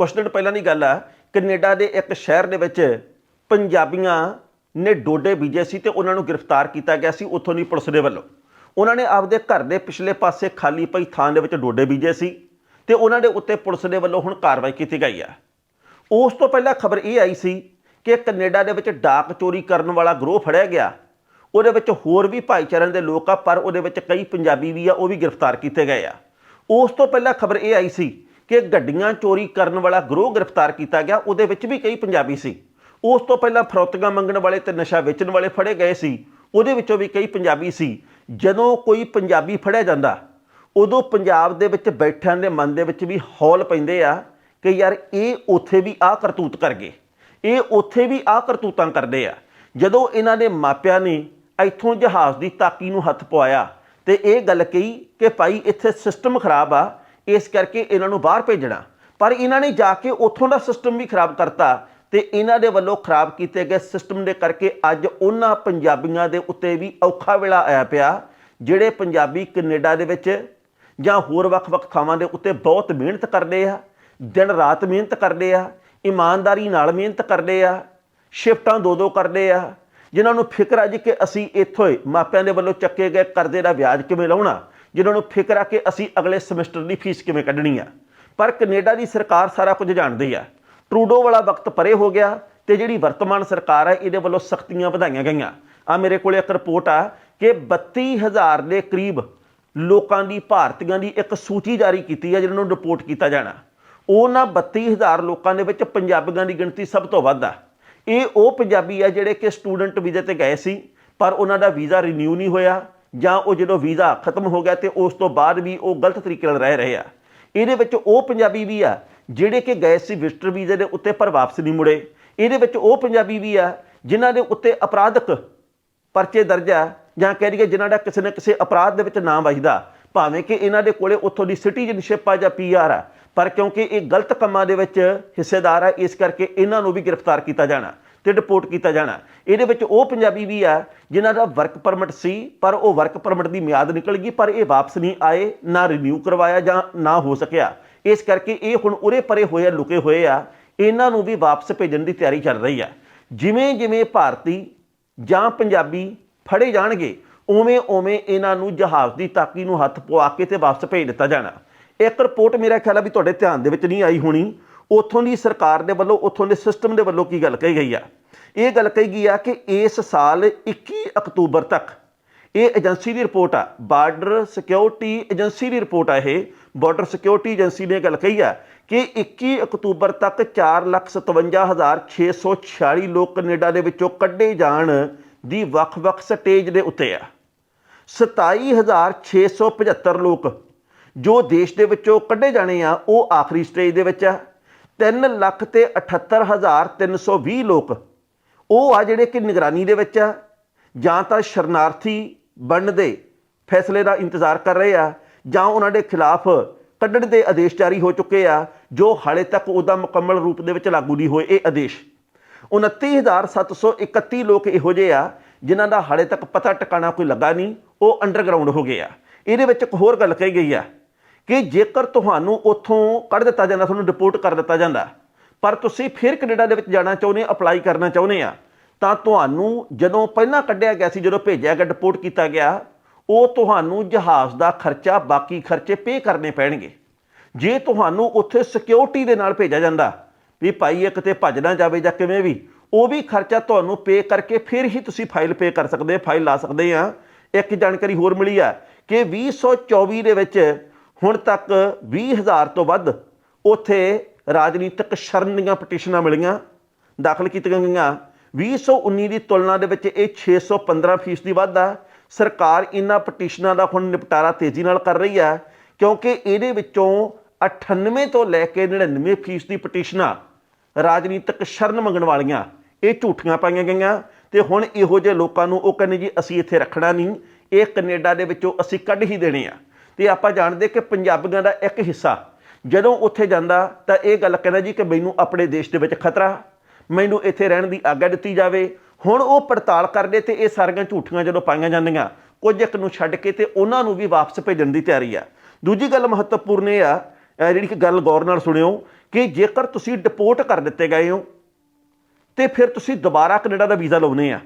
ਕੁਝ ਦਿਨ ਪਹਿਲਾਂ ਦੀ ਗੱਲ ਆ, ਕੈਨੇਡਾ ਦੇ ਇੱਕ ਸ਼ਹਿਰ ਦੇ ਵਿੱਚ ਪੰਜਾਬੀਆਂ ਨੇ ਡੋਡੇ ਬੀਜੇ ਸੀ ਤੇ ਉਹਨਾਂ ਨੂੰ ਗ੍ਰਿਫਤਾਰ ਕੀਤਾ ਗਿਆ ਸੀ ਉੱਥੋਂ ਦੀ ਪੁਲਿਸ ਦੇ ਵੱਲੋਂ। ਉਹਨਾਂ ਨੇ ਆਪਦੇ ਘਰ ਦੇ ਪਿਛਲੇ ਪਾਸੇ ਖਾਲੀ ਪਈ ਥਾਂ ਦੇ ਵਿੱਚ ਡੋਡੇ ਬੀਜੇ ਸੀ ਤੇ ਉਹਨਾਂ ਦੇ ਉੱਤੇ ਪੁਲਿਸ ਦੇ ਵੱਲੋਂ ਹੁਣ ਕਾਰਵਾਈ ਕੀਤੀ ਗਈ ਆ। ਉਸ ਤੋਂ ਪਹਿਲਾਂ ਖਬਰ ਇਹ ਆਈ ਸੀ ਕਿ ਕੈਨੇਡਾ ਦੇ ਵਿੱਚ ਡਾਕ ਚੋਰੀ ਕਰਨ ਵਾਲਾ ਗਰੋਹ ਫੜਿਆ ਗਿਆ। ਉਹਦੇ ਵਿੱਚ ਹੋਰ ਵੀ ਭਾਈਚਾਰਿਆਂ ਦੇ ਲੋਕ ਆ, ਪਰ ਉਹਦੇ ਵਿੱਚ ਕਈ ਪੰਜਾਬੀ ਵੀ ਆ, ਉਹ ਵੀ ਗ੍ਰਿਫਤਾਰ ਕੀਤੇ ਗਏ ਆ। ਉਸ ਤੋਂ ਪਹਿਲਾਂ ਖਬਰ ਇਹ ਆਈ ਸੀ ਕਿ ਗੱਡੀਆਂ ਚੋਰੀ ਕਰਨ ਵਾਲਾ ਗਰੋਹ ਗ੍ਰਿਫਤਾਰ ਕੀਤਾ ਗਿਆ, ਉਹਦੇ ਵਿੱਚ ਵੀ ਕਈ ਪੰਜਾਬੀ ਸੀ। ਉਸ ਤੋਂ ਪਹਿਲਾਂ ਫਰੌਤੀਆਂ ਮੰਗਣ ਵਾਲੇ ਤੇ ਨਸ਼ਾ ਵੇਚਣ ਵਾਲੇ ਫੜੇ ਗਏ ਸੀ। ਉਹਦੇ ਵਿੱਚੋਂ ਵੀ ਕਈ ਪੰਜਾਬੀ ਸੀ। ਜਦੋਂ ਕੋਈ ਪੰਜਾਬੀ ਫੜਿਆ ਜਾਂਦਾ, ਉਦੋਂ ਪੰਜਾਬ ਦੇ ਵਿੱਚ ਬੈਠਿਆਂ ਦੇ ਮਨ ਦੇ ਵਿੱਚ ਵੀ ਹੌਲ ਪੈਂਦੇ ਆ ਕਿ ਯਾਰ ਇਹ ਉੱਥੇ ਵੀ ਆਹ ਕਰਤੂਤ ਕਰ ਗਏ। ਇਹ ਉੱਥੇ ਵੀ ਆਹ ਕਰਤੂਤਾਂ ਕਰਦੇ ਆ। ਜਦੋਂ ਇਹਨਾਂ ਦੇ ਮਾਪਿਆਂ ਨੇ ਇੱਥੋਂ ਜਹਾਜ਼ ਦੀ ਤਾਕੀ ਨੂੰ ਹੱਥ ਪਵਾਇਆ ਤੇ ਇਹ ਗੱਲ ਕਹੀ ਕਿ ਭਾਈ, ਇੱਥੇ ਸਿਸਟਮ ਖਰਾਬ ਆ ਇਸ ਕਰਕੇ ਇਹਨਾਂ ਨੂੰ ਬਾਹਰ ਭੇਜਣਾ। ਪਰ ਇਹਨਾਂ ਨੇ ਜਾ ਕੇ ਉੱਥੋਂ ਦਾ ਸਿਸਟਮ ਵੀ ਖਰਾਬ ਕਰਤਾ ਤੇ ਇਹਨਾਂ ਦੇ ਵੱਲੋਂ ਖਰਾਬ ਕੀਤੇ ਗਏ ਸਿਸਟਮ ਦੇ ਕਰਕੇ ਅੱਜ ਉਹਨਾਂ ਪੰਜਾਬੀਆਂ ਦੇ ਉੱਤੇ ਵੀ ਔਖਾ ਵੇਲਾ ਆਇਆ ਪਿਆ, ਜਿਹੜੇ ਪੰਜਾਬੀ ਕੈਨੇਡਾ ਦੇ ਵਿੱਚ ਜਾਂ ਹੋਰ ਵੱਖ-ਵੱਖ ਥਾਵਾਂ ਦੇ ਉੱਤੇ ਬਹੁਤ ਮਿਹਨਤ ਕਰਦੇ ਆ, ਦਿਨ ਰਾਤ ਮਿਹਨਤ ਕਰਦੇ ਆ, ਇਮਾਨਦਾਰੀ ਨਾਲ ਮਿਹਨਤ ਕਰਦੇ ਆ, ਸ਼ਿਫਟਾਂ ਦੋ ਦੋ ਕਰਦੇ ਆ, ਜਿਨ੍ਹਾਂ ਨੂੰ ਫਿਕਰ ਆ ਜੀ ਕਿ ਅਸੀਂ ਇੱਥੋਂ ਮਾਪਿਆਂ ਦੇ ਵੱਲੋਂ ਚੱਕੇ ਗਏ ਕਰਜ਼ੇ ਦਾ ਵਿਆਜ ਕਿਵੇਂ ਲਾਉਣਾ। ਜਿਨ੍ਹਾਂ ਨੂੰ ਫਿਕਰ ਆ ਕਿ ਅਸੀਂ ਅਗਲੇ ਸਮੈਸਟਰ ਦੀ ਫੀਸ ਕਿਵੇਂ ਕੱਢਣੀ ਆ। ਪਰ ਕੈਨੇਡਾ ਦੀ ਸਰਕਾਰ ਸਾਰਾ ਕੁਝ ਜਾਣਦੀ ਆ। ਟਰੂਡੋ ਵਾਲਾ ਵਕਤ ਪਰੇ ਹੋ ਗਿਆ ਤੇ ਜਿਹੜੀ ਵਰਤਮਾਨ ਸਰਕਾਰ ਹੈ ਇਹਦੇ ਵੱਲੋਂ ਸਖਤੀਆਂ ਵਧਾਈਆਂ ਗਈਆਂ। ਆ ਮੇਰੇ ਕੋਲੇ ਇੱਕ ਰਿਪੋਰਟ ਆ ਕਿ 32000 ਦੇ ਕਰੀਬ ਲੋਕਾਂ ਦੀ, ਭਾਰਤੀਆਂ ਦੀ ਇੱਕ ਸੂਚੀ ਜਾਰੀ ਕੀਤੀ ਹੈ ਜਿਹਨਾਂ ਨੂੰ ਰਿਪੋਰਟ ਕੀਤਾ ਜਾਣਾ। ਉਹਨਾਂ 32000 ਲੋਕਾਂ ਦੇ ਵਿੱਚ ਪੰਜਾਬੀਆਂ ਦੀ ਗਿਣਤੀ ਸਭ ਤੋਂ ਵੱਧ ਆ। ਇਹ ਉਹ ਪੰਜਾਬੀ ਆ ਜਿਹੜੇ ਕਿ ਸਟੂਡੈਂਟ ਵੀਜ਼ੇ ਤੇ ਗਏ ਸੀ, ਪਰ ਉਹਨਾਂ ਦਾ ਵੀਜ਼ਾ ਰੀਨਿਊ ਨਹੀਂ ਹੋਇਆ। ਜਾਂ ਉਹ ਜਦੋਂ ਵੀਜ਼ਾ ਖਤਮ ਹੋ ਗਿਆ ਤੇ ਉਸ ਤੋਂ ਬਾਅਦ ਵੀ ਉਹ ਗਲਤ ਤਰੀਕੇ ਨਾਲ ਰਹਿ ਰਹੇ ਆ। ਇਹਦੇ ਵਿੱਚ ਉਹ ਪੰਜਾਬੀ ਵੀ ਆ, ਜਿਹੜੇ ਕਿ ਗਏ ਸੀ ਵਿਜ਼ਟਰ ਵੀਜ਼ੇ ਦੇ ਉੱਤੇ ਪਰ ਵਾਪਸ ਨਹੀਂ ਮੁੜੇ। ਇਹਦੇ ਵਿੱਚ ਉਹ ਪੰਜਾਬੀ ਵੀ ਆ, ਜਿਨ੍ਹਾਂ ਦੇ ਉੱਤੇ ਅਪਰਾਧਕ ਪਰਚੇ ਦਰਜ ਆ, ਜਾਂ ਕਹਿ ਦਈਏ ਜਿਨ੍ਹਾਂ ਦਾ ਕਿਸੇ ਨਾ ਕਿਸੇ ਅਪਰਾਧ ਦੇ ਵਿੱਚ ਨਾਮ ਵੱਜਦਾ। ਭਾਵੇਂ ਕਿ ਇਹਨਾਂ ਦੇ ਕੋਲੇ ਉੱਥੋਂ ਦੀ ਸਿਟੀਜ਼ਨਸ਼ਿਪ ਆ ਜਾਂ ਪੀਆਰ ਆ, ਪਰ ਕਿਉਂਕਿ ਇਹ ਗਲਤ ਕੰਮਾਂ ਦੇ ਵਿੱਚ ਹਿੱਸੇਦਾਰ ਆ, ਇਸ ਕਰਕੇ ਇਹਨਾਂ ਨੂੰ ਵੀ ਗ੍ਰਿਫਤਾਰ ਕੀਤਾ ਜਾਣਾ। ਤੇ ਡਿਪੋਰਟ ਕੀਤਾ ਜਾਣਾ। ਇਹਦੇ ਵਿੱਚ ਉਹ ਪੰਜਾਬੀ ਵੀ ਆ ਜਿਨ੍ਹਾਂ ਦਾ ਵਰਕ ਪਰਮਿਟ ਸੀ ਪਰ ਉਹ ਵਰਕ ਪਰਮਿਟ ਦੀ ਮਿਆਦ ਨਿਕਲ ਗਈ ਪਰ ਇਹ ਵਾਪਸ ਨਹੀਂ ਆਏ ਨਾ ਰਿਨਿਊ ਕਰਵਾਇਆ ਜਾਂ ਨਾ ਹੋ ਸਕਿਆ। ਇਸ ਕਰਕੇ ਇਹ ਹੁਣ ਉਰੇ ਪਰੇ ਹੋਏ ਆ, ਲੁਕੇ ਹੋਏ ਆ। ਇਹਨਾਂ ਨੂੰ ਵੀ ਵਾਪਸ ਭੇਜਣ ਦੀ ਤਿਆਰੀ ਚੱਲ ਰਹੀ ਆ। ਜਿਵੇਂ ਜਿਵੇਂ ਭਾਰਤੀ ਜਾਂ ਪੰਜਾਬੀ ਫੜੇ ਜਾਣਗੇ ਉਵੇਂ ਉਵੇਂ ਇਹਨਾਂ ਨੂੰ ਜਹਾਜ਼ ਦੀ ਤਾਕੀ ਨੂੰ ਹੱਥ ਪਵਾ ਕੇ ਤੇ ਵਾਪਸ ਭੇਜ ਦਿੱਤਾ ਜਾਣਾ। ਇੱਕ ਰਿਪੋਰਟ ਮੇਰਾ ਖਿਆਲ ਆ ਵੀ ਤੁਹਾਡੇ ਧਿਆਨ ਦੇ ਵਿੱਚ ਨਹੀਂ ਆਈ ਹੋਣੀ। ਉੱਥੋਂ ਦੀ ਸਰਕਾਰ ਦੇ ਵੱਲੋਂ, ਉੱਥੋਂ ਦੇ ਸਿਸਟਮ ਦੇ ਵੱਲੋਂ ਕੀ ਗੱਲ ਕਹੀ ਗਈ ਆ? ਇਹ ਗੱਲ ਕਹੀ ਗਈ ਆ ਕਿ ਇਸ ਸਾਲ 21 ਅਕਤੂਬਰ ਤੱਕ ਇਹ ਏਜੰਸੀ ਦੀ ਰਿਪੋਰਟ ਆ। ਬਾਰਡਰ ਸਿਕਿਉਰਿਟੀ ਏਜੰਸੀ ਦੀ ਰਿਪੋਰਟ ਆ ਇਹ। ਬਾਰਡਰ ਸਿਕਿਉਰਿਟੀ ਏਜੰਸੀ ਨੇ ਇਹ ਗੱਲ ਕਹੀ ਆ ਕਿ 21 ਅਕਤੂਬਰ ਤੱਕ 457646 ਲੋਕ ਕੈਨੇਡਾ ਦੇ ਵਿੱਚੋਂ ਕੱਢੇ ਜਾਣ ਦੀ ਵੱਖ-ਵੱਖ ਸਟੇਜ ਦੇ ਉੱਤੇ ਆ। 27675 ਲੋਕ ਜੋ ਦੇਸ਼ ਦੇ ਵਿੱਚੋਂ ਕੱਢੇ ਜਾਣੇ ਆ, ਉਹ ਆਖਰੀ ਸਟੇਜ ਦੇ ਵਿੱਚ ਆ। 3 ਲੱਖ ਤੇ 78320 ਲੋਕ। ਉਹ ਆ ਜਿਹੜੇ ਕਿ ਨਿਗਰਾਨੀ ਦੇ ਵਿੱਚ ਆ, ਜਾਂ ਤਾਂ ਸ਼ਰਨਾਰਥੀ ਬਣਨ ਦੇ ਫੈਸਲੇ ਦਾ ਇੰਤਜ਼ਾਰ ਕਰ ਰਹੇ ਆ, ਜਾਂ ਉਹਨਾਂ ਦੇ ਖਿਲਾਫ ਕੱਢਣ ਦੇ ਆਦੇਸ਼ ਜਾਰੀ ਹੋ ਚੁੱਕੇ ਆ, ਜੋ ਹਾਲੇ ਤੱਕ ਉਹਦਾ ਮੁਕੰਮਲ ਰੂਪ ਦੇ ਵਿੱਚ ਲਾਗੂ ਨਹੀਂ ਹੋਏ ਇਹ ਆਦੇਸ਼। 29731 ਲੋਕ ਇਹੋ ਜਿਹੇ ਆ, ਜਿਨ੍ਹਾਂ ਦਾ ਹਾਲੇ ਤੱਕ ਪਤਾ ਟਿਕਾਣਾ ਕੋਈ ਲੱਗਾ ਨਹੀਂ, ਉਹ ਅੰਡਰਗਰਾਉਂਡ ਹੋ ਗਏ ਆ। ਇਹਦੇ ਵਿੱਚ ਇੱਕ ਹੋਰ ਗੱਲ ਕਹੀ ਗਈ ਆ। ਕਿ ਜੇਕਰ ਤੁਹਾਨੂੰ ਉੱਥੋਂ ਕੱਢ ਦਿੱਤਾ ਜਾਂਦਾ, ਤੁਹਾਨੂੰ ਡਿਪੋਰਟ ਕਰ ਦਿੱਤਾ ਜਾਂਦਾ, ਪਰ ਤੁਸੀਂ ਫਿਰ ਕੈਨੇਡਾ ਦੇ ਵਿੱਚ ਜਾਣਾ ਚਾਹੁੰਦੇ ਅਪਲਾਈ ਕਰਨਾ ਚਾਹੁੰਦੇ ਆ, ਤਾਂ ਤੁਹਾਨੂੰ ਜਦੋਂ ਪਹਿਲਾਂ ਕੱਢਿਆ ਗਿਆ ਸੀ, ਜਦੋਂ ਭੇਜਿਆ ਗਿਆ ਡਿਪੋਰਟ ਕੀਤਾ ਗਿਆ, ਉਹ ਤੁਹਾਨੂੰ ਜਹਾਜ਼ ਦਾ ਖਰਚਾ, ਬਾਕੀ ਖਰਚੇ ਪੇ ਕਰਨੇ ਪੈਣਗੇ। ਜੇ ਤੁਹਾਨੂੰ ਉੱਥੇ ਸਿਕਿਉਰਿਟੀ ਦੇ ਨਾਲ ਭੇਜਿਆ ਜਾਂਦਾ, ਵੀ ਭਾਈ ਇਹ ਕਿਤੇ ਭੱਜ ਨਾ ਜਾਵੇ ਜਾਂ ਕਿਵੇਂ ਵੀ, ਉਹ ਵੀ ਖਰਚਾ ਤੁਹਾਨੂੰ ਪੇ ਕਰਕੇ ਫਿਰ ਹੀ ਤੁਸੀਂ ਫਾਈਲ ਪੇ ਕਰ ਸਕਦੇ ਫਾਈਲ ਲਾ ਸਕਦੇ ਆ। ਇੱਕ ਜਾਣਕਾਰੀ ਹੋਰ ਮਿਲੀ ਆ ਕਿ 2024 ਦੇ ਵਿੱਚ ਹੁਣ ਤੱਕ 20000 ਤੋਂ ਵੱਧ ਉੱਥੇ ਰਾਜਨੀਤਿਕ ਸ਼ਰਨ ਦੀਆਂ ਪਟੀਸ਼ਨਾਂ ਮਿਲੀਆਂ, ਦਾਖਲ ਕੀਤੀਆਂ ਗਈਆਂ। 2019 ਦੀ ਤੁਲਨਾ ਦੇ ਵਿੱਚ ਇਹ 615 ਫੀਸਦੀ ਵੱਧ ਆ। ਸਰਕਾਰ ਇਹਨਾਂ ਪਟੀਸ਼ਨਾਂ ਦਾ ਹੁਣ ਨਿਪਟਾਰਾ ਤੇਜ਼ੀ ਨਾਲ ਕਰ ਰਹੀ ਹੈ ਕਿਉਂਕਿ ਇਹਦੇ ਵਿੱਚੋਂ 98 ਤੋਂ ਲੈ ਕੇ 99 ਫੀਸਦੀ ਪਟੀਸ਼ਨਾਂ ਰਾਜਨੀਤਿਕ ਸ਼ਰਨ ਮੰਗਣ ਵਾਲੀਆਂ, ਇਹ ਝੂਠੀਆਂ ਪਾਈਆਂ ਗਈਆਂ। ਤੇ ਹੁਣ ਇਹੋ ਜਿਹੇ ਲੋਕਾਂ ਨੂੰ ਉਹ ਕਹਿੰਦੇ ਜੀ, ਅਸੀਂ ਇੱਥੇ ਰੱਖਣਾ ਨਹੀਂ, ਇਹ ਕੈਨੇਡਾ ਦੇ ਵਿੱਚੋਂ ਅਸੀਂ ਕੱਢ ਹੀ ਦੇਣੇ ਆ। ਤੇ ਆਪਾਂ ਜਾਣਦੇ ਕਿ ਪੰਜਾਬੀਆਂ ਦਾ ਇੱਕ ਹਿੱਸਾ, ਜਦੋਂ ਉੱਥੇ ਜਾਂਦਾ ਤਾਂ ਇਹ ਗੱਲ ਕਹਿੰਦਾ ਜੀ ਕਿ ਮੈਨੂੰ ਆਪਣੇ ਦੇਸ਼ ਦੇ ਵਿੱਚ ਖਤਰਾ, ਮੈਨੂੰ ਇੱਥੇ ਰਹਿਣ ਦੀ ਆਗਿਆ ਦਿੱਤੀ ਜਾਵੇ। ਹੁਣ ਉਹ ਪੜਤਾਲ ਕਰਦੇ ਤੇ ਇਹ ਸਾਰੀਆਂ ਝੂਠੀਆਂ ਜਦੋਂ ਪਾਈਆਂ ਜਾਂਦੀਆਂ, ਕੁਝ ਇੱਕ ਨੂੰ ਛੱਡ ਕੇ ਤੇ ਉਹਨਾਂ ਨੂੰ ਵੀ ਵਾਪਸ ਭੇਜਣ ਦੀ ਤਿਆਰੀ ਆ। ਦੂਜੀ ਗੱਲ ਮਹੱਤਵਪੂਰਨ ਇਹ ਆ ਜਿਹੜੀ ਕਿ ਗੱਲ ਗੌਰ ਨਾਲ ਸੁਣਿਓ ਕਿ ਜੇਕਰ ਤੁਸੀਂ ਡਿਪੋਰਟ ਕਰ ਦਿੱਤੇ ਗਏ ਹੋ ਤੇ ਫਿਰ ਤੁਸੀਂ ਦੁਬਾਰਾ ਕੈਨੇਡਾ ਦਾ ਵੀਜ਼ਾ ਲਾਉਨੇ ਆ,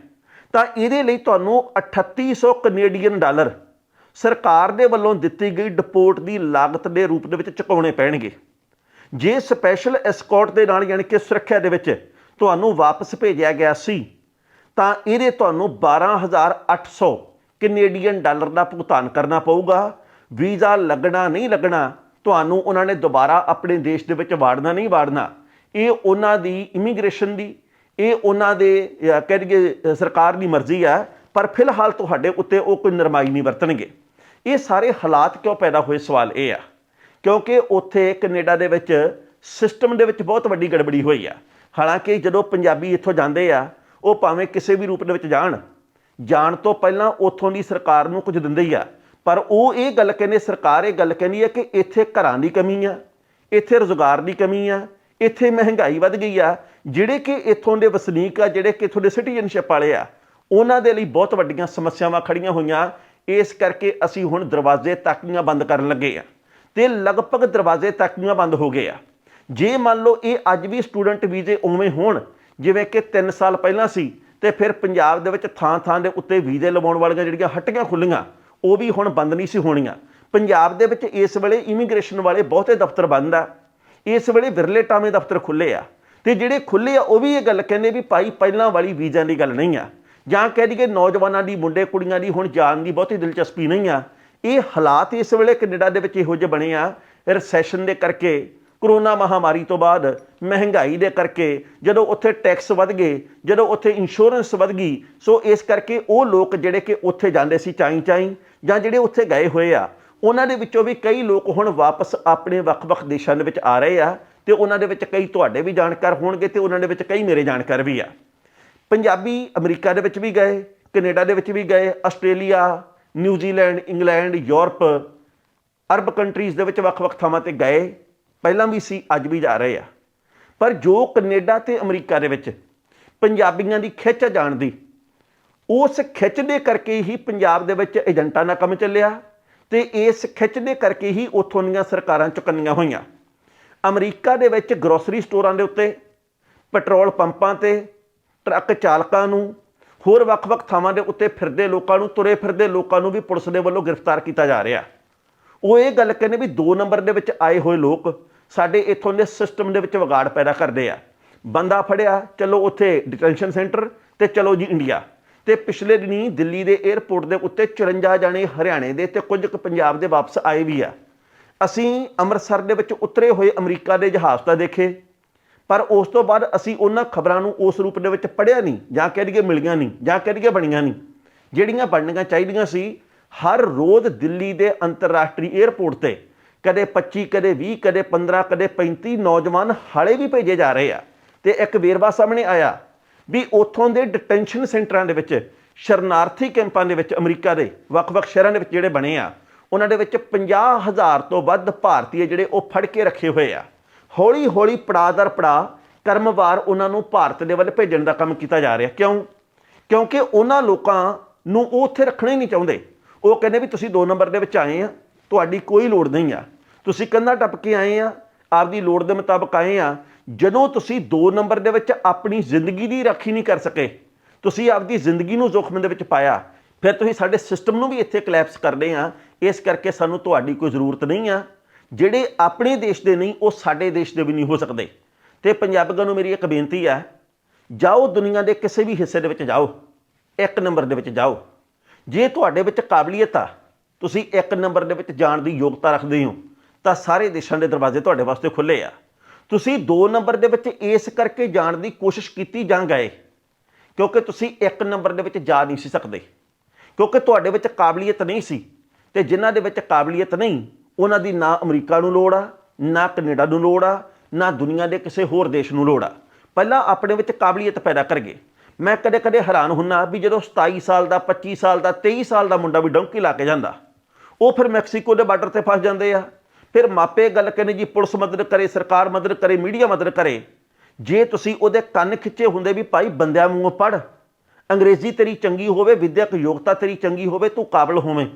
ਤਾਂ ਇਹਦੇ ਲਈ ਤੁਹਾਨੂੰ 3800 ਕੈਨੇਡੀਅਨ ਡਾਲਰ ਸਰਕਾਰ ਦੇ ਵੱਲੋਂ ਦਿੱਤੀ ਗਈ ਡਿਪੋਰਟ ਦੀ ਲਾਗਤ ਦੇ ਰੂਪ ਦੇ ਵਿੱਚ ਚੁਕਾਉਣੇ ਪੈਣਗੇ। ਜੇ ਸਪੈਸ਼ਲ ਐਸਕੋਰਟ ਦੇ ਨਾਲ ਯਾਨੀ ਕਿ ਸੁਰੱਖਿਆ ਦੇ ਵਿੱਚ ਤੁਹਾਨੂੰ ਵਾਪਸ ਭੇਜਿਆ ਗਿਆ ਸੀ ਤਾਂ ਇਹਦੇ ਤੁਹਾਨੂੰ 12800 ਕੈਨੇਡੀਅਨ ਡਾਲਰ ਦਾ ਭੁਗਤਾਨ ਕਰਨਾ ਪਊਗਾ। ਵੀਜ਼ਾ ਲੱਗਣਾ ਨਹੀਂ ਲੱਗਣਾ ਤੁਹਾਨੂੰ ਉਹਨਾਂ ਨੇ ਦੁਬਾਰਾ ਆਪਣੇ ਦੇਸ਼ ਦੇ ਵਿੱਚ ਵਾੜਨਾ ਨਹੀਂ ਵਾੜਨਾ। ਇਹ ਉਹਨਾਂ ਦੀ ਇਮੀਗ੍ਰੇਸ਼ਨ ਦੀ ਇਹ ਉਹਨਾਂ ਦੇ ਅਹ, ਕਹਿ ਦਈਏ ਸਰਕਾਰ ਦੀ ਮਰਜ਼ੀ ਆ ਪਰ ਫਿਲਹਾਲ ਤੁਹਾਡੇ ਉੱਤੇ ਉਹ ਕੋਈ ਨਰਮਾਈ ਨਹੀਂ ਵਰਤਣਗੇ। ਇਹ ਸਾਰੇ ਹਾਲਾਤ ਕਿਉਂ ਪੈਦਾ ਹੋਏ? ਸਵਾਲ ਇਹ ਆ, ਕਿਉਂਕਿ ਉੱਥੇ ਕੈਨੇਡਾ ਦੇ ਵਿੱਚ ਸਿਸਟਮ ਦੇ ਵਿੱਚ ਬਹੁਤ ਵੱਡੀ ਗੜਬੜੀ ਹੋਈ ਆ। ਹਾਲਾਂਕਿ ਜਦੋਂ ਪੰਜਾਬੀ ਇੱਥੋਂ ਜਾਂਦੇ ਆ, ਉਹ ਭਾਵੇਂ ਕਿਸੇ ਵੀ ਰੂਪ ਦੇ ਵਿੱਚ ਜਾਣ ਜਾਣ ਤੋਂ ਪਹਿਲਾਂ ਉੱਥੋਂ ਦੀ ਸਰਕਾਰ ਨੂੰ ਕੁਝ ਦਿੰਦੇ ਹੀ ਆ। ਪਰ ਉਹ ਇਹ ਗੱਲ ਕਹਿੰਦੇ, ਸਰਕਾਰ ਇਹ ਗੱਲ ਕਹਿੰਦੀ ਹੈ ਕਿ ਇੱਥੇ ਘਰਾਂ ਦੀ ਕਮੀ ਆ, ਇੱਥੇ ਰੁਜ਼ਗਾਰ ਦੀ ਕਮੀ ਆ, ਇੱਥੇ ਮਹਿੰਗਾਈ ਵੱਧ ਗਈ ਆ। ਜਿਹੜੇ ਕਿ ਇੱਥੋਂ ਦੇ ਵਸਨੀਕ ਆ, ਜਿਹੜੇ ਕਿ ਇੱਥੋਂ ਦੇ ਸਿਟੀਜ਼ਨਸ਼ਿਪ ਵਾਲੇ ਆ, ਉਹਨਾਂ ਦੇ ਲਈ ਬਹੁਤ ਵੱਡੀਆਂ ਸਮੱਸਿਆਵਾਂ ਖੜੀਆਂ ਹੋਈਆਂ। ਇਸ ਕਰਕੇ ਅਸੀਂ ਹੁਣ ਦਰਵਾਜ਼ੇ ਤਾਕੀਆਂ ਬੰਦ ਕਰਨ ਲੱਗੇ ਆ। ਤੇ ਲਗਭਗ ਦਰਵਾਜ਼ੇ ਤਾਕੀਆਂ ਬੰਦ ਹੋ ਗਏ ਆ। ਜੇ ਮੰਨ ਲਓ ਇਹ ਅੱਜ ਵੀ ਸਟੂਡੈਂਟ ਵੀਜ਼ੇ ਉਵੇਂ ਹੋਣ, ਜਿਵੇਂ ਕਿ 3 ਸਾਲ ਪਹਿਲਾਂ ਸੀ, ਤੇ ਫਿਰ ਪੰਜਾਬ ਦੇ ਵਿੱਚ ਥਾਂ ਥਾਂ ਦੇ ਉੱਤੇ ਵੀਜ਼ੇ ਲਵਾਉਣ ਵਾਲੀਆਂ ਜਿਹੜੀਆਂ ਹੱਟੀਆਂ ਖੁੱਲੀਆਂ, ਉਹ ਵੀ ਹੁਣ ਬੰਦ ਨਹੀਂ ਸੀ ਹੋਣੀਆਂ। ਪੰਜਾਬ ਦੇ ਵਿੱਚ ਇਸ ਵੇਲੇ ਇਮੀਗ੍ਰੇਸ਼ਨ ਵਾਲੇ ਬਹੁਤੇ ਦਫ਼ਤਰ ਬੰਦ ਆ। ਇਸ ਵੇਲੇ ਵਿਰਲੇ ਟਾਵੇਂ ਦਫ਼ਤਰ ਖੁੱਲੇ ਆ। ਤੇ ਜਿਹੜੇ ਖੁੱਲੇ ਆ, ਉਹ ਵੀ ਇਹ ਗੱਲ ਕਹਿੰਦੇ ਵੀ ਭਾਈ, ਪਹਿਲਾਂ ਵਾਲੀ ਵੀਜ਼ਿਆਂ ਦੀ ਗੱਲ ਨਹੀਂ ਆ। ਜਾਂ ਕਹਿ ਦਈਏ ਨੌਜਵਾਨਾਂ ਦੀ, ਮੁੰਡੇ ਕੁੜੀਆਂ ਦੀ, ਹੁਣ ਜਾਣ ਦੀ ਬਹੁਤੀ ਦਿਲਚਸਪੀ ਨਹੀਂ ਆ। ਇਹ ਹਾਲਾਤ ਇਸ ਵੇਲੇ ਕੈਨੇਡਾ ਦੇ ਵਿੱਚ ਇਹੋ ਜਿਹੇ ਬਣੇ ਆ। ਰਿਸੈਸ਼ਨ ਦੇ ਕਰਕੇ ਕਰੋਨਾ ਮਹਾਮਾਰੀ ਤੋਂ ਬਾਅਦ, ਮਹਿੰਗਾਈ ਦੇ ਕਰਕੇ, ਜਦੋਂ ਉੱਥੇ ਟੈਕਸ ਵਧ ਗਏ, ਜਦੋਂ ਉੱਥੇ ਇੰਸ਼ੋਰੈਂਸ ਵਧ ਗਈ, ਸੋ ਇਸ ਕਰਕੇ ਉਹ ਲੋਕ ਜਿਹੜੇ ਕਿ ਉੱਥੇ ਜਾਂਦੇ ਸੀ ਚਾਈ ਚਾਈ, ਜਾਂ ਜਿਹੜੇ ਉੱਥੇ ਗਏ ਹੋਏ ਆ, ਉਹਨਾਂ ਦੇ ਵਿੱਚੋਂ ਵੀ ਕਈ ਲੋਕ ਹੁਣ ਵਾਪਸ ਆਪਣੇ ਵੱਖ-ਵੱਖ ਦੇਸ਼ਾਂ ਦੇ ਵਿੱਚ ਆ ਰਹੇ ਆ, ਤੇ ਉਹਨਾਂ ਦੇ ਵਿੱਚ ਕਈ ਤੁਹਾਡੇ ਵੀ ਜਾਣਕਾਰ ਹੋਣਗੇ ਤੇ ਉਹਨਾਂ ਦੇ ਵਿੱਚ ਕਈ ਮੇਰੇ ਜਾਣਕਾਰ ਵੀ ਆ। ਪੰਜਾਬੀ ਅਮਰੀਕਾ ਦੇ ਵਿੱਚ ਵੀ ਗਏ, ਕੈਨੇਡਾ ਦੇ ਵਿੱਚ ਵੀ ਗਏ, Australia New Zealand England, Europe, Arab countries ਦੇ ਵਿੱਚ ਵੱਖ-ਵੱਖ ਥਾਵਾਂ ਤੇ ਗਏ। ਪਹਿਲਾਂ ਵੀ ਸੀ, ਅੱਜ ਵੀ ਜਾ ਰਹੇ ਆ। ਪਰ ਜੋ ਕੈਨੇਡਾ ਤੇ ਅਮਰੀਕਾ ਦੇ ਵਿੱਚ ਪੰਜਾਬੀਆਂ ਦੀ ਖਿੱਚ ਆ ਜਾਣ ਦੀ, ਉਸ ਖਿੱਚ ਦੇ ਕਰਕੇ ਹੀ ਪੰਜਾਬ ਦੇ ਵਿੱਚ ਏਜੰਟਾਂ ਦਾ ਕੰਮ ਚੱਲਿਆ ਤੇ ਇਸ ਖਿੱਚ ਦੇ ਕਰਕੇ ਹੀ ਉੱਥੋਂ ਦੀਆਂ ਸਰਕਾਰਾਂ ਚੁਕੰਨੀਆਂ ਹੋਈਆਂ। ਅਮਰੀਕਾ ਦੇ ਵਿੱਚ ਗਰੋਸਰੀ ਸਟੋਰਾਂ ਦੇ ਉੱਤੇ, ਪੈਟਰੋਲ ਪੰਪਾਂ ਤੇ ਟਰੱਕ ਚਾਲਕਾਂ ਨੂੰ, ਹੋਰ ਵੱਖ-ਵੱਖ ਥਾਵਾਂ ਦੇ ਉੱਤੇ ਫਿਰਦੇ ਲੋਕਾਂ ਨੂੰ, ਤੁਰੇ ਫਿਰਦੇ ਲੋਕਾਂ ਨੂੰ ਵੀ ਪੁਲਿਸ ਦੇ ਵੱਲੋਂ ਗ੍ਰਿਫਤਾਰ ਕੀਤਾ ਜਾ ਰਿਹਾ। ਉਹ ਇਹ ਗੱਲ ਕਹਿੰਦੇ ਵੀ 2 ਨੰਬਰ ਦੇ ਵਿੱਚ ਆਏ ਹੋਏ ਲੋਕ ਸਾਡੇ ਇੱਥੋਂ ਦੇ ਸਿਸਟਮ ਦੇ ਵਿੱਚ ਵਿਗਾੜ ਪੈਦਾ ਕਰਦੇ ਆ। ਬੰਦਾ ਫੜਿਆ, ਚਲੋ ਉੱਥੇ ਡਿਟੈਂਸ਼ਨ ਸੈਂਟਰ ਤੇ ਚਲੋ ਜੀ ਇੰਡੀਆ। ਤੇ ਪਿਛਲੇ ਦਿਨੀ ਦਿੱਲੀ ਦੇ 에ਅਰਪੋਰਟ ਦੇ ਉੱਤੇ 54 ਜਾਣੇ ਹਰਿਆਣੇ ਦੇ ਤੇ ਕੁਝ ਕੁ ਪੰਜਾਬ ਦੇ ਵਾਪਸ ਆਏ ਵੀ ਆ। ਅਸੀਂ ਅੰਮ੍ਰਿਤਸਰ ਦੇ ਵਿੱਚ ਉਤਰੇ ਹੋਏ ਅਮਰੀਕਾ ਦੇ ਜਹਾਜ਼ ਤਾਂ ਦੇਖੇ। ਪਰ ਉਸ ਤੋਂ ਬਾਅਦ ਅਸੀਂ ਉਹਨਾਂ ਖਬਰਾਂ ਨੂੰ ਉਸ ਰੂਪ ਦੇ ਵਿੱਚ ਪੜ੍ਹਿਆ ਨਹੀਂ, ਜਾਂ ਕਹਿ ਦਈਏ ਮਿਲੀਆਂ ਨਹੀਂ, ਜਾਂ ਕਹਿ ਦਈਏ ਬਣੀਆਂ ਨਹੀਂ। ਜਿਹੜੀਆਂ ਬਣਨੀਆਂ ਚਾਹੀਦੀਆਂ ਸੀ, ਹਰ ਰੋਜ਼ ਦਿੱਲੀ ਦੇ ਅੰਤਰਰਾਸ਼ਟਰੀ 에ਅਰਪੋਰਟ ਤੇ ਕਦੇ 25 ਕਦੇ 20 ਕਦੇ 15 ਕਦੇ 35 ਨੌਜਵਾਨ ਹਾਲੇ ਵੀ ਭੇਜੇ ਜਾ ਰਹੇ ਆ। ਤੇ ਇੱਕ ਵੇਰਵਾ ਸਾਹਮਣੇ ਆਇਆ ਵੀ ਉੱਥੋਂ ਦੇ ਡਿਟੈਂਸ਼ਨ ਸੈਂਟਰਾਂ ਦੇ ਵਿੱਚ, ਸ਼ਰਨਾਰਥੀ ਕੈਂਪਾਂ ਦੇ ਵਿੱਚ, ਅਮਰੀਕਾ ਦੇ ਵੱਖ-ਵੱਖ ਸ਼ਹਿਰਾਂ ਦੇ ਵਿੱਚ ਜਿਹੜੇ ਬਣੇ ਆ, ਉਹਨਾਂ ਦੇ ਵਿੱਚ 50000 ਤੋਂ ਵੱਧ ਭਾਰਤੀ ਜਿਹੜੇ ਉਹ ਫੜ ਕੇ ਰੱਖੇ ਹੋਏ ਆ। ਹੌਲੀ ਹੌਲੀ ਪੜਾਅ ਦਰ ਪੜਾਅ ਕਰਮਵਾਰ ਉਹਨਾਂ ਨੂੰ ਭਾਰਤ ਦੇ ਵੱਲ ਭੇਜਣ ਦਾ ਕੰਮ ਕੀਤਾ ਜਾ ਰਿਹਾ। ਕਿਉਂ? ਕਿਉਂਕਿ ਉਹਨਾਂ ਲੋਕਾਂ ਨੂੰ ਉਹ ਉੱਥੇ ਰੱਖਣਾ ਹੀ ਨਹੀਂ ਚਾਹੁੰਦੇ। ਉਹ ਕਹਿੰਦੇ ਵੀ ਤੁਸੀਂ 2 ਨੰਬਰ ਦੇ ਵਿੱਚ ਆਏ ਆ, ਤੁਹਾਡੀ ਕੋਈ ਲੋੜ ਨਹੀਂ ਆ। ਤੁਸੀਂ ਕੰਧਾ ਟੱਪ ਕੇ ਆਏ ਆ, ਆਪਦੀ ਲੋੜ ਦੇ ਮੁਤਾਬਕ ਆਏ ਆ। ਜਦੋਂ ਤੁਸੀਂ 2 ਨੰਬਰ ਦੇ ਵਿੱਚ ਆਪਣੀ ਜ਼ਿੰਦਗੀ ਦੀ ਰਾਖੀ ਨਹੀਂ ਕਰ ਸਕੇ, ਤੁਸੀਂ ਆਪਦੀ ਜ਼ਿੰਦਗੀ ਨੂੰ ਜ਼ੋਖਮ ਦੇ ਵਿੱਚ ਪਾਇਆ, ਫਿਰ ਤੁਸੀਂ ਸਾਡੇ ਸਿਸਟਮ ਨੂੰ ਵੀ ਇੱਥੇ ਕਲੈਪਸ ਕਰਦੇ ਆ। ਇਸ ਕਰਕੇ ਸਾਨੂੰ ਤੁਹਾਡੀ ਕੋਈ ਜ਼ਰੂਰਤ ਨਹੀਂ ਆ। ਜਿਹੜੇ ਆਪਣੇ ਦੇਸ਼ ਦੇ ਨਹੀਂ, ਉਹ ਸਾਡੇ ਦੇਸ਼ ਦੇ ਵੀ ਨਹੀਂ ਹੋ ਸਕਦੇ। ਤੇ ਪੰਜਾਬੀਆਂ ਨੂੰ ਮੇਰੀ ਇੱਕ ਬੇਨਤੀ ਹੈ ਜਾਓ ਦੁਨੀਆ ਦੇ ਕਿਸੇ ਵੀ ਹਿੱਸੇ ਦੇ ਵਿੱਚ ਜਾਓ, ਇੱਕ ਨੰਬਰ ਦੇ ਵਿੱਚ ਜਾਓ। ਜੇ ਤੁਹਾਡੇ ਵਿੱਚ ਕਾਬਲੀਅਤ ਆ, ਤੁਸੀਂ ਇੱਕ ਨੰਬਰ ਦੇ ਵਿੱਚ ਜਾਣ ਦੀ ਯੋਗਤਾ ਰੱਖਦੇ ਹੋ, ਤਾਂ ਸਾਰੇ ਦੇਸ਼ਾਂ ਦੇ ਦਰਵਾਜ਼ੇ ਤੁਹਾਡੇ ਵਾਸਤੇ ਖੁੱਲੇ ਆ। ਤੁਸੀਂ 2 ਨੰਬਰ ਦੇ ਵਿੱਚ ਇਸ ਕਰਕੇ ਜਾਣ ਦੀ ਕੋਸ਼ਿਸ਼ ਕੀਤੀ ਜਾਂ ਗਏ, ਕਿਉਂਕਿ ਤੁਸੀਂ ਇੱਕ ਨੰਬਰ ਦੇ ਵਿੱਚ ਜਾ ਨਹੀਂ ਸੀ ਸਕਦੇ। ਕਿਉਂਕਿ ਤੁਹਾਡੇ ਵਿੱਚ ਕਾਬਲੀਅਤ ਨਹੀਂ ਸੀ, ਤੇ ਜਿਨ੍ਹਾਂ ਦੇ ਵਿੱਚ ਕਾਬਲੀਅਤ ਨਹੀਂ ਉਹਨਾਂ ਦੀ ਨਾ ਅਮਰੀਕਾ ਨੂੰ ਲੋੜ ਆ, ਨਾ ਕੈਨੇਡਾ ਨੂੰ ਲੋੜ ਆ, ਨਾ ਦੁਨੀਆ ਦੇ ਕਿਸੇ ਹੋਰ ਦੇਸ਼ ਨੂੰ ਲੋੜ ਆ। ਪਹਿਲਾਂ ਆਪਣੇ ਵਿੱਚ ਕਾਬਲੀਅਤ ਪੈਦਾ ਕਰਗੇ। ਮੈਂ ਕਦੇ-ਕਦੇ ਹੈਰਾਨ ਹੁੰਨਾ ਵੀ ਜਦੋਂ 27 ਸਾਲ ਦਾ 25 ਸਾਲ ਦਾ 23 ਸਾਲ ਦਾ ਮੁੰਡਾ ਵੀ ਡੌਂਕੀ ਲਾ ਕੇ ਜਾਂਦਾ, ਉਹ ਫਿਰ ਮੈਕਸੀਕੋ ਦੇ ਬਾਰਡਰ ਤੇ ਫਸ ਜਾਂਦੇ ਆ। ਫਿਰ ਮਾਪੇ ਗੱਲ ਕਹਿੰਦੇ ਜੀ, ਪੁਲਿਸ ਮਦਦ ਕਰੇ, ਸਰਕਾਰ ਮਦਦ ਕਰੇ, ਮੀਡੀਆ ਮਦਦ ਕਰੇ। ਜੇ ਤੁਸੀਂ ਉਹਦੇ ਕੰਨ ਖਿੱਚੇ ਹੁੰਦੇ ਵੀ ਭਾਈ ਬੰਦਿਆਂ ਮੂੰਹੋਂ ਪੜ ਅੰਗਰੇਜ਼ੀ ਤੇਰੀ ਚੰਗੀ ਹੋਵੇ, ਵਿਦਿਅਕ ਯੋਗਤਾ ਤੇਰੀ ਚੰਗੀ ਹੋਵੇ, ਤੂੰ ਕਾਬਲ ਹੋਵੇਂ।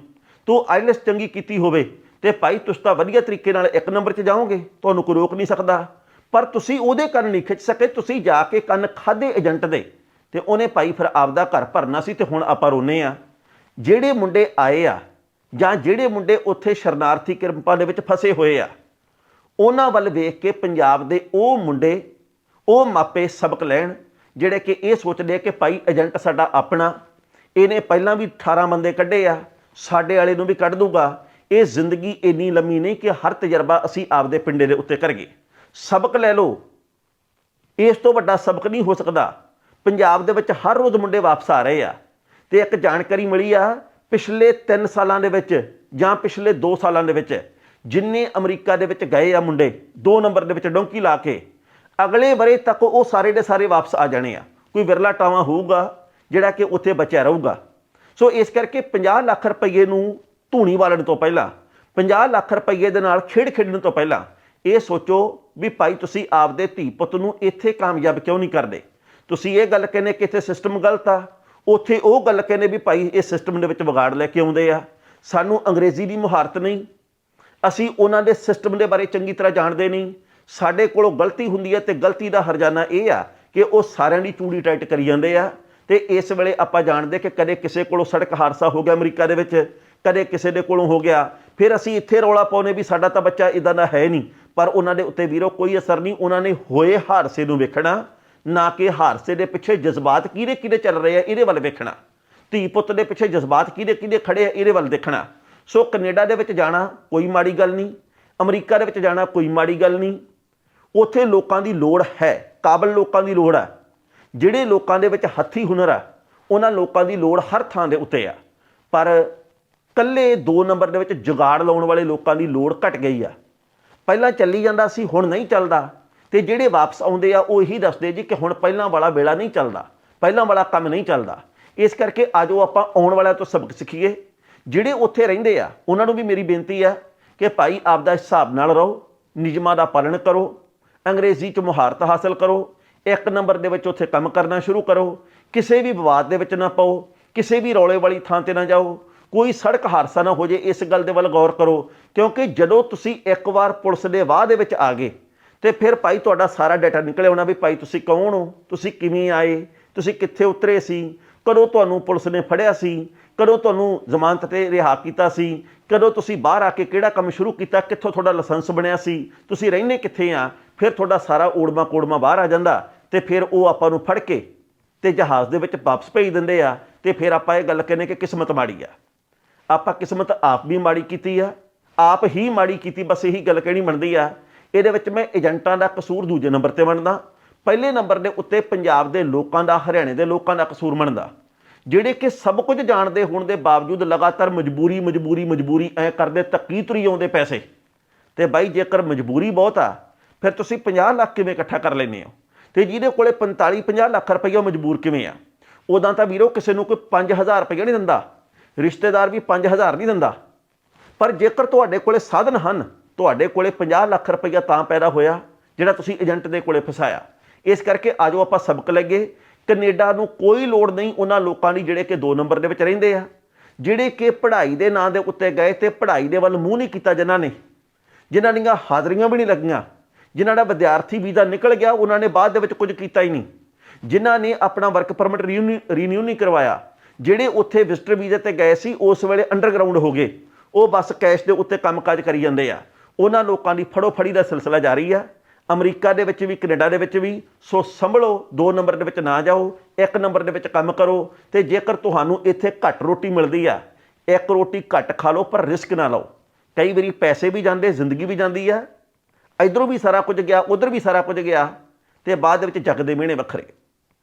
ਤੂੰ ਆਈਲੈਸ ਚੰਗੀ ਕੀਤੀ ਹੋਵੇ। ਤੇ ਭਾਈ ਤੁਸੀਂ ਤਾਂ ਵਧੀਆ ਤਰੀਕੇ ਨਾਲ ਇੱਕ ਨੰਬਰ 'ਚ ਜਾਓਗੇ, ਤੁਹਾਨੂੰ ਕੋਈ ਰੋਕ ਨਹੀਂ ਸਕਦਾ। ਪਰ ਤੁਸੀਂ ਉਹਦੇ ਕੰਨ ਨਹੀਂ ਖਿੱਚ ਸਕੇ, ਤੁਸੀਂ ਜਾ ਕੇ ਕੰਨ ਖਾਦੇ ਏਜੰਟ ਦੇ। ਤੇ ਉਹਨੇ ਭਾਈ ਫਿਰ ਆਪਦਾ ਘਰ ਭਰਨਾ ਸੀ ਤੇ ਹੁਣ ਆਪਾਂ ਰੋਨੇ ਆ ਜਿਹੜੇ ਮੁੰਡੇ ਆਏ ਆ, ਜਾਂ ਜਿਹੜੇ ਮੁੰਡੇ ਉੱਥੇ ਸ਼ਰਨਾਰਥੀ ਕਿਰਪਾ ਦੇ ਵਿੱਚ ਫਸੇ ਹੋਏ ਆ, ਉਹਨਾਂ ਵੱਲ ਵੇਖ ਕੇ ਪੰਜਾਬ ਦੇ ਉਹ ਮੁੰਡੇ, ਉਹ ਮਾਪੇ ਸਬਕ ਲੈਣ, ਜਿਹੜੇ ਕਿ ਇਹ ਸੋਚਦੇ ਆ ਕਿ ਭਾਈ ਏਜੰਟ ਸਾਡਾ ਆਪਣਾ, ਇਹਨੇ ਪਹਿਲਾਂ ਵੀ 18 ਬੰਦੇ ਕੱਢੇ ਆ, ਸਾਡੇ ਵਾਲੇ ਨੂੰ ਵੀ ਕੱਢ ਦੂਗਾ ਇਹ ਜ਼ਿੰਦਗੀ ਇੰਨੀ ਲੰਮੀ ਨਹੀਂ ਕਿ ਹਰ ਤਜਰਬਾ ਅਸੀਂ ਆਪਦੇ ਪਿੰਡੇ ਦੇ ਉੱਤੇ ਕਰੀਏ। ਸਬਕ ਲੈ ਲਓ। ਇਸ ਤੋਂ ਵੱਡਾ ਸਬਕ ਨਹੀਂ ਹੋ ਸਕਦਾ। ਪੰਜਾਬ ਦੇ ਵਿੱਚ ਹਰ ਰੋਜ਼ ਮੁੰਡੇ ਵਾਪਸ ਆ ਰਹੇ ਆ ਤੇ ਇੱਕ ਜਾਣਕਾਰੀ ਮਿਲੀ ਆ, ਪਿਛਲੇ 3 ਸਾਲਾਂ ਦੇ ਵਿੱਚ ਜਾਂ ਪਿਛਲੇ 2 ਸਾਲਾਂ ਦੇ ਵਿੱਚ ਜਿੰਨੇ ਅਮਰੀਕਾ ਦੇ ਵਿੱਚ ਗਏ ਆ ਮੁੰਡੇ 2 ਨੰਬਰ ਦੇ ਵਿੱਚ ਡੋਂਕੀ ਲਾ ਕੇ, ਅਗਲੇ ਬਰੇ ਤੱਕ ਉਹ ਸਾਰੇ ਦੇ ਸਾਰੇ ਵਾਪਸ ਆ ਜਾਣੇ ਆ। ਕੋਈ ਵਿਰਲਾ ਟਾਵਾ ਹੋਊਗਾ ਜਿਹੜਾ ਕਿ ਉੱਥੇ ਬਚਿਆ ਰਹੂਗਾ। ਸੋ ਇਸ ਕਰਕੇ 50 ਲੱਖ ਰੁਪਏ ਨੂੰ ਧੂਣੀ ਵਾਲਣ ਤੋਂ ਪਹਿਲਾਂ 50 ਲੱਖ ਰੁਪਏ ਦੇ ਨਾਲ ਖੇਡ ਖੇਡਣ ਤੋਂ ਪਹਿਲਾਂ, ਇਹ ਸੋਚੋ ਵੀ ਭਾਈ ਤੁਸੀਂ ਆਪਦੇ ਧੀ ਪੁੱਤ ਨੂੰ ਇੱਥੇ ਕਾਮਯਾਬ ਕਿਉਂ ਨਹੀਂ ਕਰਦੇ? ਤੁਸੀਂ ਇਹ ਗੱਲ ਕਹਿੰਦੇ ਕਿ ਇੱਥੇ ਸਿਸਟਮ ਗਲਤ ਆ। ਉੱਥੇ ਉਹ ਗੱਲ ਕਹਿੰਦੇ ਵੀ ਭਾਈ ਇਹ ਸਿਸਟਮ ਦੇ ਵਿੱਚ ਵਿਗਾੜ ਲੈ ਕੇ ਆਉਂਦੇ ਆ। ਸਾਨੂੰ ਅੰਗਰੇਜ਼ੀ ਦੀ ਮੁਹਾਰਤ ਨਹੀਂ। ਅਸੀਂ ਉਹਨਾਂ ਦੇ ਸਿਸਟਮ ਦੇ ਬਾਰੇ ਚੰਗੀ ਤਰ੍ਹਾਂ ਜਾਣਦੇ ਨਹੀਂ। ਸਾਡੇ ਕੋਲੋਂ ਗਲਤੀ ਹੁੰਦੀ ਹੈ ਤੇ ਗਲਤੀ ਦਾ ਹਰਜਾਨਾ ਇਹ ਆ ਕਿ ਉਹ ਸਾਰਿਆਂ ਦੀ ਚੂੜੀ ਟਾਈਟ ਕਰੀ ਜਾਂਦੇ ਆ। ਤੇ ਇਸ ਵੇਲੇ ਆਪਾਂ ਜਾਣਦੇ ਕਿ ਕਦੇ ਕਿਸੇ ਕੋਲੋਂ ਸੜਕ ਹਾਦਸਾ ਹੋ ਗਿਆ ਅਮਰੀਕਾ ਦੇ ਵਿੱਚ। ਕਦੇ ਕਿਸੇ ਦੇ ਕੋਲੋਂ ਹੋ ਗਿਆ, ਫਿਰ ਅਸੀਂ ਇੱਥੇ ਰੌਲਾ ਪਾਉਨੇ ਵੀ ਸਾਡਾ ਤਾਂ ਬੱਚਾ ਇਦਾਂ ਦਾ ਹੈ ਨਹੀਂ। ਪਰ ਉਹਨਾਂ ਦੇ ਉੱਤੇ ਵੀਰੋ ਕੋਈ ਅਸਰ ਨਹੀਂ, ਉਹਨਾਂ ਨੇ ਹੋਏ ਹਾਦਸੇ ਨੂੰ ਵੇਖਣਾ, ਨਾ ਕਿ ਹਾਦਸੇ ਦੇ ਪਿੱਛੇ ਜਜ਼ਬਾਤ ਕਿਹਦੇ ਕਿਹਦੇ ਚੱਲ ਰਹੇ ਆ, ਇਹਦੇ ਵੱਲ ਵੇਖਣਾ। ਧੀ ਪੁੱਤ ਦੇ ਪਿੱਛੇ ਜਜ਼ਬਾਤ ਕਿਹਦੇ ਕਿਹਦੇ ਖੜੇ ਆ, ਇਹਦੇ ਵੱਲ ਦੇਖਣਾ। ਸੋ ਕੈਨੇਡਾ ਦੇ ਵਿੱਚ ਜਾਣਾ ਕੋਈ ਮਾੜੀ ਗੱਲ ਨਹੀਂ, ਅਮਰੀਕਾ ਦੇ ਵਿੱਚ ਜਾਣਾ ਕੋਈ ਮਾੜੀ ਗੱਲ ਨਹੀਂ। ਉੱਥੇ ਲੋਕਾਂ ਦੀ ਲੋੜ ਹੈ, ਕਾਬਲ ਲੋਕਾਂ ਦੀ ਲੋੜ ਹੈ ਜਿਹੜੇ ਲੋਕਾਂ ਦੇ ਵਿੱਚ ਹੱਥੀ ਹੁਨਰ ਆ, ਉਹਨਾਂ ਲੋਕਾਂ ਦੀ ਲੋੜ ਹਰ ਥਾਂ ਦੇ ਉੱਤੇ ਆ। ਪਰ ਕੱਲੇ 2 ਨੰਬਰ ਦੇ ਵਿੱਚ ਜੁਗਾੜ ਲਾਉਣ ਵਾਲੇ ਲੋਕਾਂ ਦੀ ਲੋੜ ਘਟ ਗਈ ਆ। ਪਹਿਲਾਂ ਚੱਲੀ ਜਾਂਦਾ ਸੀ, ਹੁਣ ਨਹੀਂ ਚੱਲਦਾ। ਤੇ ਜਿਹੜੇ ਵਾਪਸ ਆਉਂਦੇ ਆ, ਉਹ ਇਹੀ ਦੱਸਦੇ ਜੀ ਕਿ ਹੁਣ ਪਹਿਲਾਂ ਵਾਲਾ ਵੇਲਾ ਨਹੀਂ ਚੱਲਦਾ, ਪਹਿਲਾਂ ਵਾਲਾ ਕੰਮ ਨਹੀਂ ਚੱਲਦਾ। ਇਸ ਕਰਕੇ ਆਜੋ ਆਪਾਂ ਆਉਣ ਵਾਲਿਆਂ ਤੋਂ ਸਬਕ ਸਿੱਖੀਏ। ਜਿਹੜੇ ਉੱਥੇ ਰਹਿੰਦੇ ਆ, ਉਹਨਾਂ ਨੂੰ ਵੀ ਮੇਰੀ ਬੇਨਤੀ ਆ ਕਿ ਭਾਈ ਆਪਦਾ ਹਿਸਾਬ ਨਾਲ ਰਹੋ, ਨਿਯਮਾਂ ਦਾ ਪਾਲਣ ਕਰੋ, ਅੰਗਰੇਜ਼ੀ 'ਚ ਮੁਹਾਰਤ ਹਾਸਲ ਕਰੋ, ਇੱਕ ਨੰਬਰ ਦੇ ਵਿੱਚ ਉੱਥੇ ਕੰਮ ਕਰਨਾ ਸ਼ੁਰੂ ਕਰੋ, ਕਿਸੇ ਵੀ ਵਿਵਾਦ ਦੇ ਵਿੱਚ ਨਾ ਪਾਓ, ਕਿਸੇ ਵੀ ਰੌਲੇ ਵਾਲੀ ਥਾਂ ਤੇ ਨਾ ਜਾਓ। ਕੋਈ ਸੜਕ ਹਾਦਸਾ ਨਾ ਹੋ ਜੇ, ਇਸ ਗੱਲ ਦੇ ਵੱਲ ਗੌਰ ਕਰੋ। ਕਿਉਂਕਿ ਜਦੋਂ ਤੁਸੀਂ ਇੱਕ ਵਾਰ ਪੁਲਿਸ ਦੇ ਵਾਹ ਦੇ ਵਿੱਚ ਆ ਗਏ, ਤੇ ਫਿਰ ਭਾਈ ਤੁਹਾਡਾ ਸਾਰਾ ਡਾਟਾ ਨਿਕਲਿਆ ਹੋਣਾ ਵੀ ਭਾਈ ਤੁਸੀਂ ਕੌਣ ਹੋ? ਤੁਸੀਂ ਕਿਵੇਂ ਆਏ? ਤੁਸੀਂ ਕਿੱਥੇ ਉਤਰੇ ਸੀ? ਕਦੋਂ ਤੁਹਾਨੂੰ ਪੁਲਿਸ ਨੇ ਫੜਿਆ ਸੀ? ਕਦੋਂ ਤੁਹਾਨੂੰ ਜ਼ਮਾਨਤ ਤੇ ਰਿਹਾ ਕੀਤਾ ਸੀ? ਕਦੋਂ ਤੁਸੀਂ ਬਾਹਰ ਆ ਕੇ ਕਿਹੜਾ ਕੰਮ ਸ਼ੁਰੂ ਕੀਤਾ? ਕਿੱਥੋਂ ਤੁਹਾਡਾ ਲਾਇਸੈਂਸ ਬਣਿਆ ਸੀ? ਤੁਸੀਂ ਰਹਿੰਦੇ ਕਿੱਥੇ ਆ? ਫਿਰ ਤੁਹਾਡਾ ਸਾਰਾ ਓੜਮਾ ਕੋੜਮਾ ਬਾਹਰ ਆ ਜਾਂਦਾ, ਤੇ ਫਿਰ ਉਹ ਆਪਾਂ ਨੂੰ ਫੜ ਕੇ ਤੇ ਜਹਾਜ਼ ਦੇ ਵਿੱਚ ਵਾਪਸ ਭੇਜ ਦਿੰਦੇ ਆ, ਤੇ ਫਿਰ ਆਪਾਂ ਇਹ ਗੱਲ ਕਹਿੰਦੇ ਕਿ ਕਿਸਮਤ ਮਾੜੀ ਆ। ਆਪਾਂ ਕਿਸਮਤ ਆਪ ਵੀ ਮਾੜੀ ਕੀਤੀ ਆ, ਆਪ ਹੀ ਮਾੜੀ ਕੀਤੀ, ਬਸ ਇਹੀ ਗੱਲ ਕਹਿਣੀ ਬਣਦੀ ਆ। ਇਹਦੇ ਵਿੱਚ ਮੈਂ ਏਜੰਟਾਂ ਦਾ ਕਸੂਰ ਦੂਜੇ ਨੰਬਰ ਤੇ ਮੰਨਦਾ ਪਹਿਲੇ ਨੰਬਰ ਦੇ ਉੱਤੇ ਪੰਜਾਬ ਦੇ ਲੋਕਾਂ ਦਾ, ਹਰਿਆਣੇ ਦੇ ਲੋਕਾਂ ਦਾ ਕਸੂਰ ਮੰਨਦਾ ਜਿਹੜੇ ਕਿ ਸਭ ਕੁਝ ਜਾਣਦੇ ਹੋਣ ਦੇ ਬਾਵਜੂਦ ਲਗਾਤਾਰ ਮਜਬੂਰੀ ਮਜਬੂਰੀ ਮਜਬੂਰੀ ਐ ਕਰਦੇ ਤੱਕੀ ਤੁਰੀ ਆਉਂਦੇ ਪੈਸੇ। ਤੇ ਬਾਈ, ਜੇਕਰ ਮਜਬੂਰੀ ਬਹੁਤ ਆ, ਫਿਰ ਤੁਸੀਂ 50 ਲੱਖ ਕਿਵੇਂ ਇਕੱਠਾ ਕਰ ਲੈਂਦੇ ਹੋ? ਤੇ ਜਿਹਦੇ ਕੋਲੇ 45 50 ਲੱਖ ਰੁਪਈਆ ਮਜਬੂਰ ਕਿਵੇਂ ਆ? ਉਦਾਂ ਤਾਂ ਵੀਰੋ ਕਿਸੇ ਨੂੰ ਕੋਈ 5000 ਰੁਪਈਆ ਨਹੀਂ ਦਿੰਦਾ। ਰਿਸ਼ਤੇਦਾਰ ਵੀ 5000 ਨਹੀਂ ਦਿੰਦਾ। ਪਰ ਜੇਕਰ ਤੁਹਾਡੇ ਕੋਲੇ ਸਾਧਨ ਹਨ, ਤੁਹਾਡੇ ਕੋਲੇ 50 ਲੱਖ ਰੁਪਈਆ ਤਾਂ ਪੈਦਾ ਹੋਇਆ, ਜਿਹੜਾ ਤੁਸੀਂ ਏਜੰਟ ਦੇ ਕੋਲੇ ਫਸਾਇਆ। ਇਸ ਕਰਕੇ ਆਜੋ ਆਪਾਂ ਸਬਕ ਲੱਗੇ ਕੈਨੇਡਾ ਨੂੰ ਕੋਈ ਲੋੜ ਨਹੀਂ, ਉਹਨਾਂ ਲੋਕਾਂ ਦੀ ਜਿਹੜੇ ਕਿ 2 ਨੰਬਰ ਦੇ ਵਿੱਚ ਰਹਿੰਦੇ ਆ। ਜਿਹੜੇ ਕਿ ਪੜ੍ਹਾਈ ਦੇ ਨਾਂ ਦੇ ਉੱਤੇ ਗਏ ਤੇ ਪੜ੍ਹਾਈ ਦੇ ਵੱਲ ਮੂੰਹ ਨਹੀਂ ਕੀਤਾ ਜਿਨ੍ਹਾਂ ਨੇ। ਜਿਨ੍ਹਾਂ ਦੀਆਂ ਹਾਜ਼ਰੀਆਂ ਵੀ ਨਹੀਂ ਲੱਗੀਆਂ। ਜਿਨ੍ਹਾਂ ਦਾ ਵਿਦਿਆਰਥੀ ਵੀਜ਼ਾ ਨਿਕਲ ਗਿਆ, ਉਹਨਾਂ ਨੇ ਬਾਅਦ ਦੇ ਵਿੱਚ ਕੁਝ ਕੀਤਾ ਹੀ ਨਹੀਂ। ਜਿਨ੍ਹਾਂ ਨੇ ਆਪਣਾ ਵਰਕ ਪਰਮਿਟ ਰੀਨਿਊ ਨਹੀਂ ਕਰਵਾਇਆ ਜਿਹੜੇ ਉੱਥੇ ਵਿਜ਼ਟਰ ਵੀਜ਼ੇ ਤੇ ਗਏ ਸੀ, ਉਸ ਵੇਲੇ ਅੰਡਰਗਰਾਉਂਡ ਹੋ ਗਏ। ਉਹ ਬਸ ਕੈਸ਼ ਦੇ ਉੱਤੇ ਕੰਮਕਾਜ ਕਰੀ ਜਾਂਦੇ ਆ। ਉਹਨਾਂ ਲੋਕਾਂ ਦੀ ਫੜੋ ਫੜੀ ਦਾ ਸਿਲਸਿਲਾ ਜਾਰੀ ਆ। ਅਮਰੀਕਾ ਦੇ ਵਿੱਚ ਵੀ, ਕੈਨੇਡਾ ਦੇ ਵਿੱਚ ਵੀ। ਸੋ ਸੰਭਲੋ 2 ਨੰਬਰ ਦੇ ਵਿੱਚ ਨਾ ਜਾਓ 1 ਨੰਬਰ ਦੇ ਵਿੱਚ ਕੰਮ ਕਰੋ। ਤੇ ਜੇਕਰ ਤੁਹਾਨੂੰ ਇੱਥੇ ਘੱਟ ਰੋਟੀ ਮਿਲਦੀ ਆ, ਇੱਕ ਰੋਟੀ ਘੱਟ ਖਾ ਲਓ, ਪਰ ਰਿਸਕ ਨਾ ਲਓ। ਕਈ ਵਾਰੀ ਪੈਸੇ ਵੀ ਜਾਂਦੇ, ਜ਼ਿੰਦਗੀ ਵੀ ਜਾਂਦੀ ਆ। ਇਧਰੋਂ ਵੀ ਸਾਰਾ ਕੁਝ ਗਿਆ, ਉਧਰ ਵੀ ਸਾਰਾ ਕੁਝ ਗਿਆ। ਤੇ ਬਾਅਦ ਦੇ ਵਿੱਚ ਜੱਗ ਦੇ ਮਿਹਣੇ ਵੱਖਰੇ।